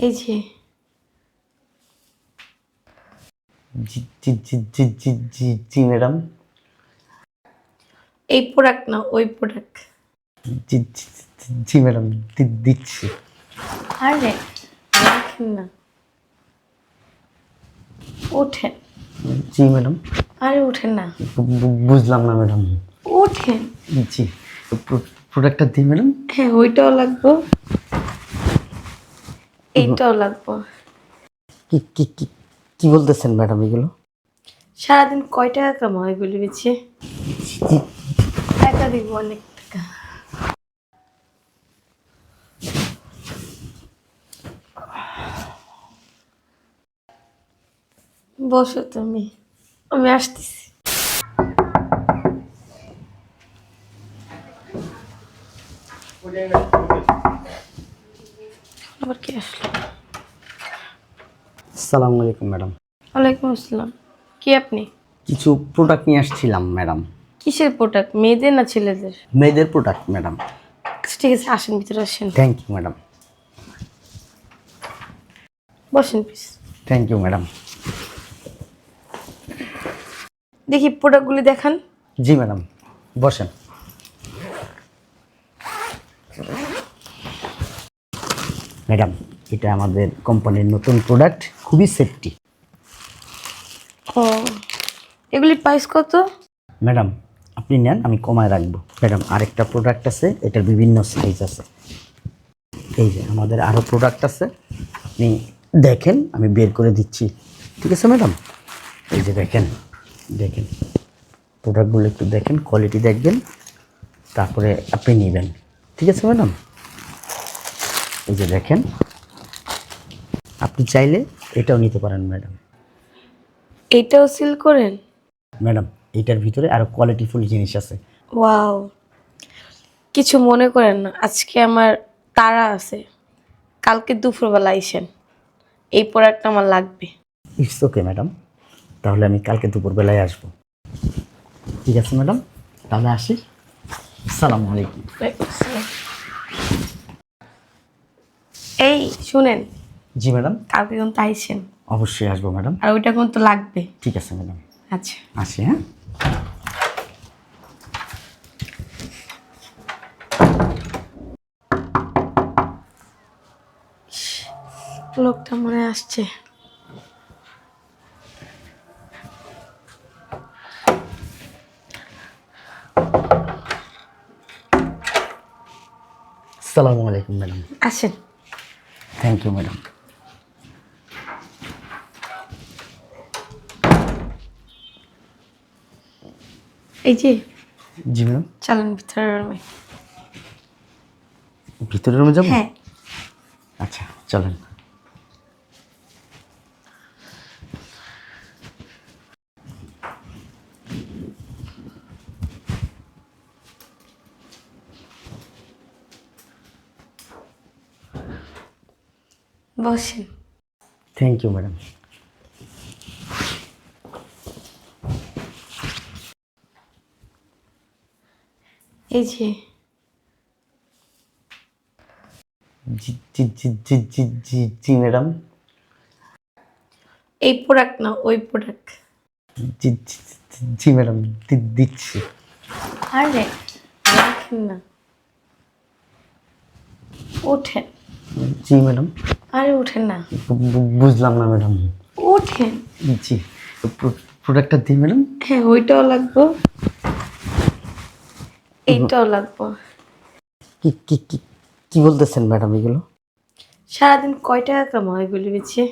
এই যে। জি ম্যাডাম। এই প্রোডাক্ট না ওই প্রোডাক্ট জি ম্যাডাম দিচ্ছি। আরে রাখেন না। ওঠেন। জি ম্যাডাম। আরে ওঠেন না। বুঝলাম না ম্যাডাম। ওঠেন। জি প্রো- প্রোডাক্টটা দিই ম্যাডাম। হ্যাঁ ওইটাও লাগবো। এইটাও লাগবো। কি কি কি কি বলতেছেন ম্যাডাম এগুলো? সারাদিন কয় টাকা কামাও এগুলি বেছে টাকা দিব অনেক টাকা। বসো তুমি আমি আসতেছি। আবার কি আসলো? আসসালামু আলাইকুম ম্যাডাম। ওয়ালাইকুম আসসালাম। কি আপনি? কিছু প্রোডাক্ট নিয়ে আসছিলাম ম্যাডাম। কিসের প্রোডাক্ট মেয়েদের না ছেলেদের? মেয়েদের প্রোডাক্ট ম্যাডাম। আচ্ছা, ঠিক আছে আসেন ভিতরে আসেন। Thank you madam. বসেন প্লিজ থ্যাংক ইউ ম্যাডাম। দেখি প্রোডাক্টগুলি দেখান। জি ম্যাডাম। বসেন। ম্যাডাম এটা আমাদের কোম্পানির নতুন প্রোডাক্ট খুবই সেফটি ও এগুলির প্রাইস কত? ম্যাডাম আপনি নেন আমি কমায় রাখব। ম্যাডাম আরেকটা প্রোডাক্ট আছে এটার বিভিন্ন সাইজ আছে। এই যে আমাদের আরও প্রোডাক্ট আছে। আপনি দেখেন আমি বের করে দিচ্ছি। ঠিক আছে ম্যাডাম? এই যে দেখেন দেখেন। প্রোডাক্টগুলো একটু দেখেন কোয়ালিটি দেখবেন তারপরে আপনি নেবেন। ঠিক আছে ম্যাডাম? এই যে দেখেন আপনি চাইলে এটাও নিতে পারেন ম্যাডাম। এটাও সিল করেন? ম্যাডাম এইটার ভিতরে আরও কোয়ালিটিফুল জিনিস আছে। ওয়াও। কিছু মনে করেন না আজকে আমার তারা আছে। কালকে দুপুরবেলা আইসেন। এই প্রোডাক্টটা আমার লাগবে। It's okay madam. তাহলে আমি কালকে দুপুরবেলায় আসব। ঠিক আছে ম্যাডাম? তাহলে আসি। সালামু আলাইকুম। এই শুনেন। জি ম্যাডাম। কালকে কিন্তু আইসেন। অবশ্যই আসব ম্যাডাম। আর ওইটা কিন্তু লাগবে। ঠিক আছে ম্যাডাম। আচ্ছা। আসি হ্যাঁ। লোকটা মনে আসছে। সালামু আলাইকুম ম্যাডাম। আসেন। থ্যাংক ইউ ম্যাডাম এই যে জি ম্যাডাম চালান ভিতরের রুমে। ভিতরের রুমে যাব? হ্যাঁ। আচ্ছা চলেন। বসেন। থ্যাংক ইউ ম্যাডাম এই যে। জি জি জি জি জি জি জি ম্যাডাম এই প্রোডাক্ট না ওই প্রোডাক্ট জি জি জি, জি ম্যাডাম দি- দিচ্ছি। আরে রাখেন না। ওঠেন। জি ম্যাডাম আরে ওঠেন না। বুঝলাম না ম্যাডাম। ওঠেন। জি। প্রোডাক্টটা দিই ম্যাডাম? হ্যাঁ ওইটাও লাগবো। এইটাও লাগবো। কি কি কি কি বলতেছেন ম্যাডাম এগুলো? সারাদিন কয় টাকা কামাও এগুলি বেছে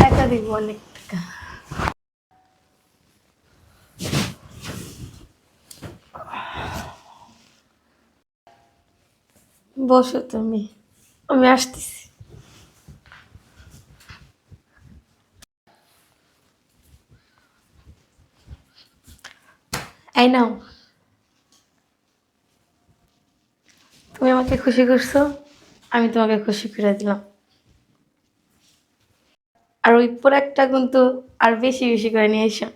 টাকা দিব অনেক টাকা। বসো তুমি। আমি আসতেছি। এই নাও। তুমি আমাকে খুশি করছ, আমি তোমাকে খুশি করে দিলাম। আর ওই প্রোডাক্টটা কিন্তু আর বেশি বেশি করে নিয়ে এসো।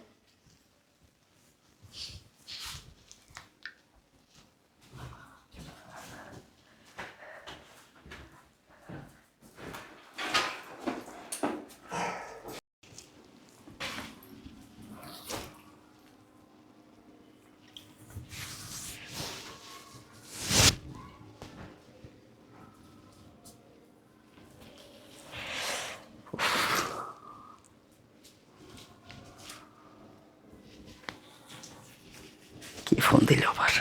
ফোন দিল আবার।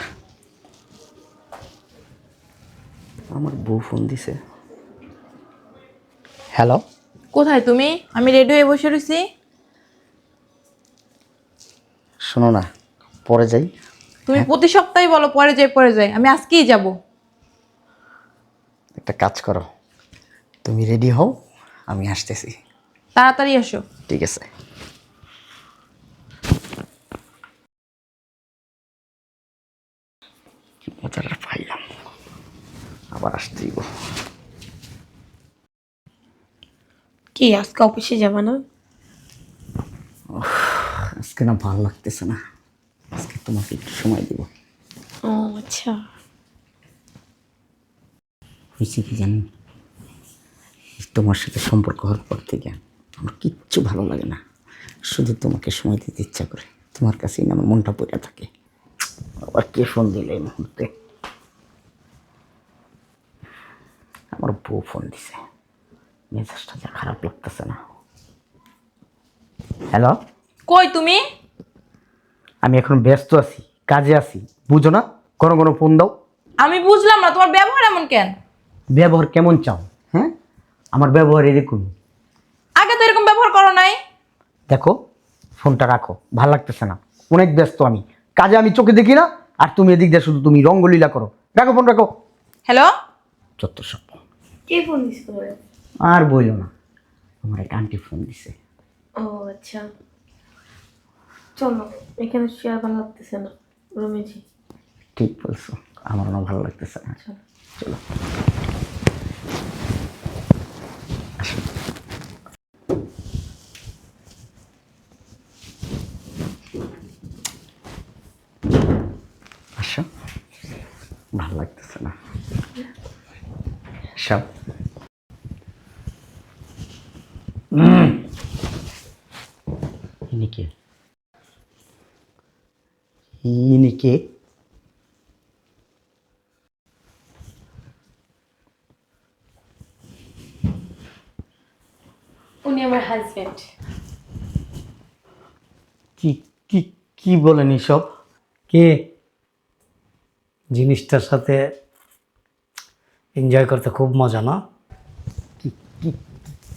আমার বউ ফোন দিছে। হ্যালো? কোথায় তুমি? আমি রেডি হয়ে বসে রয়েছি শোনো না পরে যাই। তুমি প্রতি সপ্তাহে বলো পরে যাই পরে যাই। আমি আজকেই যাব। একটা কাজ করো। তুমি রেডি হও আমি আসতেছি। তাড়াতাড়ি এসো ঠিক আছে। কি মজার পাইলাম। আবার আসতেই কি আজকে অফিসে যাবে না? আজকে না ভালো লাগতেছে না। আজকে তোমাকে একটু সময় দিব। ও আচ্ছা। হয়েছে কি জানি তোমার সাথে সম্পর্ক হওয়ার পর থেকে আমার কিচ্ছু ভালো লাগে না। শুধু তোমাকে সময় দিতে ইচ্ছা করে। তোমার কাছেই না আমার মনটা পড়ে থাকে। আবার কে ফোন দিলে এই মুহূর্তে? আমার বউ ফোন দিছে। মেজাজটা যা খারাপ লাগতেছে না। হ্যালো? কই তুমি? আমি এখন ব্যস্ত আছি কাজে আছি। বুঝো না? কোনো কোনো ফোন দাও। আমি বুঝলাম না তোমার ব্যবহার এমন কেন? ব্যবহার কেমন চাও হ্যাঁ? আমার ব্যবহার এরকম। আগে তো এরকম ব্যবহার করো নাই। দেখো ফোনটা রাখো ভালো লাগতেছে না। অনেক ব্যস্ত আমি। কাজে আমি চোখে দেখি না আর তুমি এদিক দিয়ে শুধু তুমি রঙ্গলীলা করো। রাখো ফোন রাখো। হ্যালো চত্বর সব। কে ফোন দিস তোমার? আর বইলো না। আমার এক আন্টি ফোন দিছে। ও আচ্ছা। চলো এখানে শুয়ে ভালো লাগতেছে না। রুমে যাই ঠিক বলছো। আমার না ভালো লাগতেছে না। চলো। চলো। ভালো লাগতেছে না। সব। ইনি কে উনি আমার হাজবেন্ড কি কি কি বলেন এসব? কে? জিনিসটার সাথে এনজয় করতে খুব মজা না?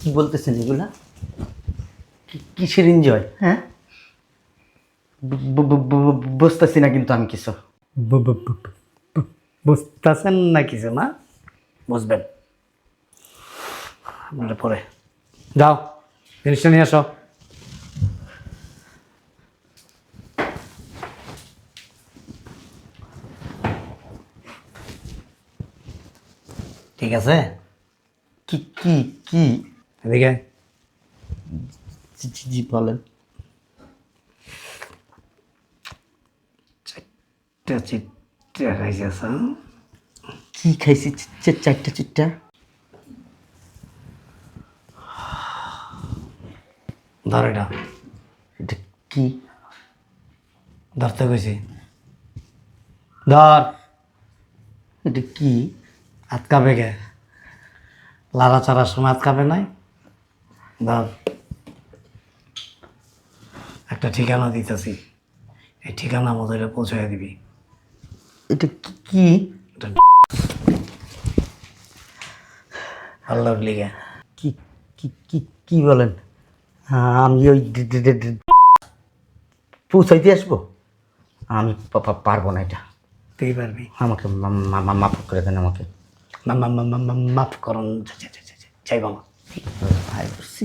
কি বলতেছেন এগুলা? কিসের এনজয় হ্যাঁ? বুঝতেছি না কিন্তু আমি কিছু। বুঝতেছেন না কিছু না? বুঝবেন। পরে যাও জিনিসটা নিয়ে আসো। ঠিক আছে? কি কি কি? এদিকে জি বলেন। চিটটা চিটটা খাইছিস হ্যাঁ? কি খাইছি? চারটা চিটটা ধর এটা। এটা কি? ধরতে কইছি। ধর। এটা কি? আটকাবে কে? লালা চারার সময় আটকাবে নাই? ধর একটা ঠিকানা দিতেছি। এই ঠিকানা আমাদের পৌঁছায় দিবি। এটা কি- আল্লাহর লিগে। কি কি কি বলেন? হ্যাঁ, আমি ওই পৌঁছাইতে আসব? আমি পারব না এটা। তুই পারবি। আমাকে মাফ করে দেন আমাকে। মাফ করুন। চাইব না ভাই বলছি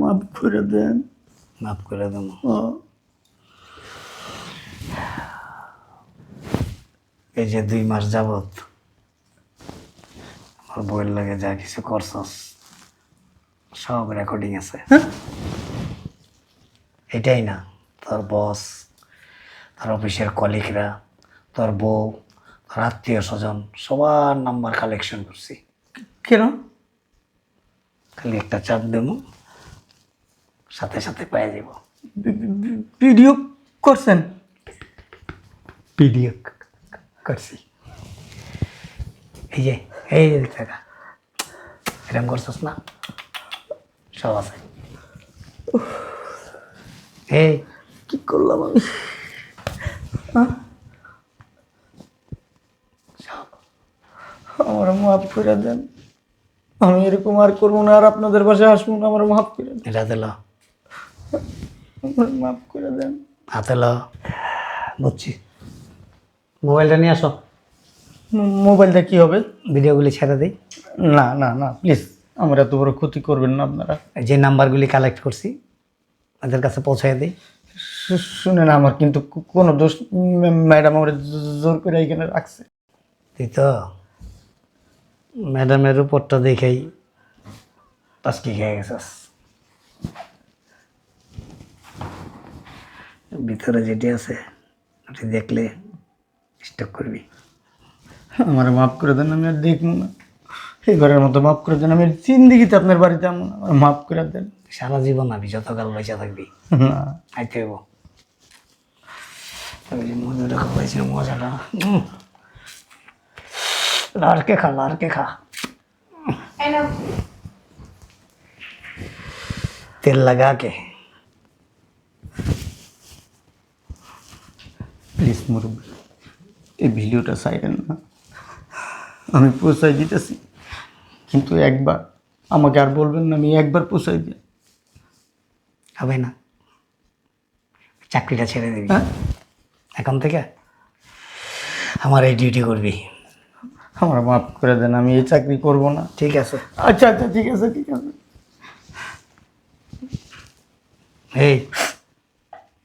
মাফ করে দেন। মাফ করে দেব। এই যে দুই মাস যাবত আমার বইয়ের লাগে যা কিছু করছস সব রেকর্ডিং আছে। এটাই না তোর বস তোর অফিসের কলিগরা তোর বউ তোর আত্মীয় স্বজন সবার নাম্বার কালেকশন করছি। কেন? খালি একটা চাপ দেবো সাথে সাথে পেয়ে যাব ভিডিও করছেন? ভিডিও করছি। এই যে এই টাকা এরকম করছিস না? সব আছে। এই। কি করলাম আমি? আমার মাফ করে দেন। আমি এরকম আর করব না আর আপনাদের বাসায় আসব না আমার মাফ করে দেন। এটা দিল মাফ করে দেন। হাতে ল বুঝছি। মোবাইলটা নিয়ে আসো। মোবাইলটা কি হবে? ভিডিওগুলি ছেড়ে দিই। না না না প্লিজ আমার এত বড় ক্ষতি করবেন না আপনারা। যে নাম্বারগুলি কালেক্ট করছি ওদের কাছে পৌঁছায় দিই। শু- শুনেন আমার কিন্তু কোনো দোষ ম্যাডাম আমার জোর করে এখানে রাখছে। তুই তো। ম্যাডামের উপরটা দেখেই টাস্কি খেয়ে গেছিস ভিতরে যেটি আছে ওটি দেখলে স্টক করবি। আমার মাফ করে দেন আমি আর দেখব না। এই ঘরের মতো মাফ করে দেন আমি জিন্দিগিতে আপনার বাড়িতে আমো মাফ করে দেন। সারা জীবন আমি যতকাল বেঁচে থাকবি। না। আইতে হইব। যে মধুটা খাওয়াইছি মজাটা। লাড়কে খা লাড়কে খা। তেল লাগা के প্লিজ মুরব্বী এই ভিডিওটা সাইডেন না। আমি পোষাই দিতেছি কিন্তু একবার আমাকে আর বলবেন না আমি একবার পোষাই দিই হবে না। চাকরিটা ছেড়ে দিবি। হ্যাঁ? এখন থেকে আমার এই ডিউটি করবি। আমার মাফ করে দেন আমি এই চাকরি করব না। ঠিক আছে। আচ্ছা আচ্ছা ঠিক আছে ঠিক আছে। এই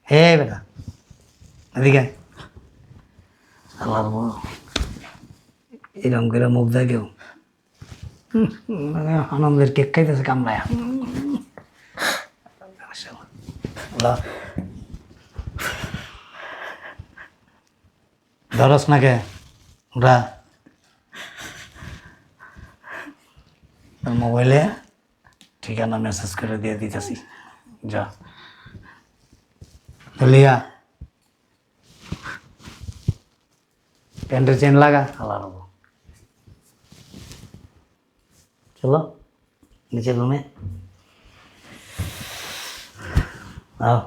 হে বেটা এদিকে এরকম করে মুখ দেয় কেউ মানে আনন্দের কেক খাইতেছে কামড়ায়। ধরস না কে? ওরা তোর মোবাইলে ঠিকানা মেসেজ করে দিয়ে দিতেছি যা লিয়া প্যান্টের চেন লাগা আল্লাহ রব চলো নিচে রুমে আও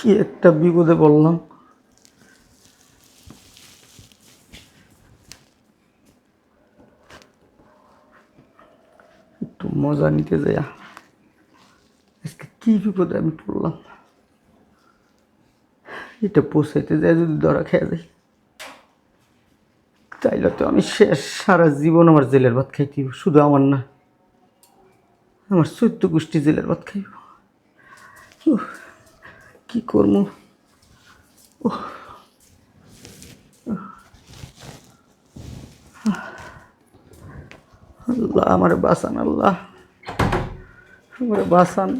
কি একটা বিপদে বললাম একটু মজা নিতে যাই আজকে কি বিপদে আমি পড়লাম? এটা পোষাইতে যায় যদি ধরা খেয়ে যাই। তাইলে তো আমি শেষ সারা জীবন আমার জেলের ভাত খাইতে শুধু আমার না। আমার চৈত্য গোষ্ঠী জেলের ভাত খাইব। কি করব? আল্লাহ আমার বাসান আল্লাহ। আমার বাসান